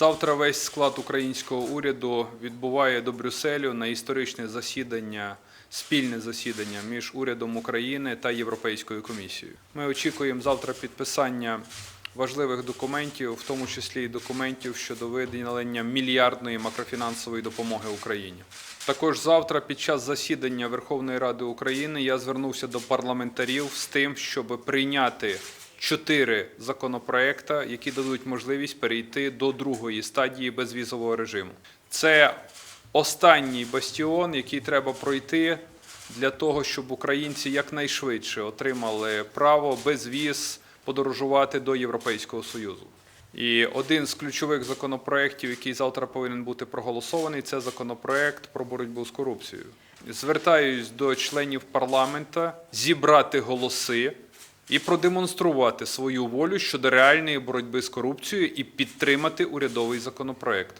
Завтра весь склад українського уряду відбуває до Брюсселю на історичне засідання, спільне засідання між урядом України та Європейською комісією. Ми очікуємо завтра підписання важливих документів, в тому числі і документів щодо виділення мільярдної макрофінансової допомоги Україні. Також завтра, під час засідання Верховної Ради України, я звернувся до парламентарів з тим, щоб прийняти чотири законопроекта, які дадуть можливість перейти до другої стадії безвізового режиму. Це останній бастіон, який треба пройти для того, щоб українці якнайшвидше отримали право без віз подорожувати до Європейського Союзу. І один з ключових законопроєктів, який завтра повинен бути проголосований, це законопроєкт про боротьбу з корупцією. Звертаюсь до членів парламента зібрати голоси і продемонструвати свою волю щодо реальної боротьби з корупцією і підтримати урядовий законопроєкт.